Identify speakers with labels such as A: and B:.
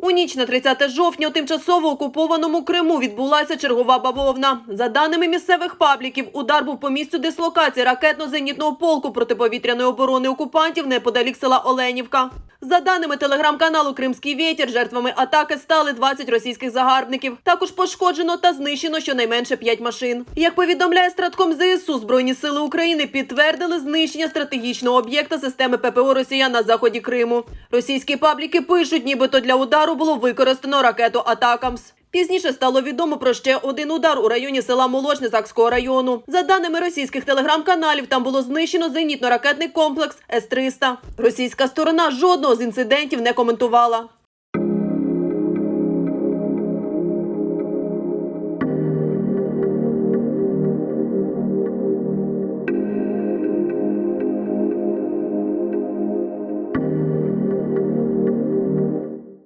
A: У ніч на 30 жовтня у тимчасово окупованому Криму відбулася чергова бавовна. За даними місцевих пабліків, удар був по місцю дислокації ракетно-зенітного полку протиповітряної оборони окупантів неподалік села Оленівка. За даними телеграм-каналу Кримський вітер, жертвами атаки стали 20 російських загарбників. Також пошкоджено та знищено щонайменше 5 машин. Як повідомляє стратком ЗСУ, Збройні сили України підтвердили знищення стратегічного об'єкта системи ППО Росіян на заході Криму. Російські пабліки пишуть, нібито для удару було використано ракету Атакамс. Пізніше стало відомо про ще один удар у районі села Молочне Закського району. За даними російських телеграм-каналів, там було знищено зенітно-ракетний комплекс С-300. Російська сторона жодного з інцидентів не коментувала.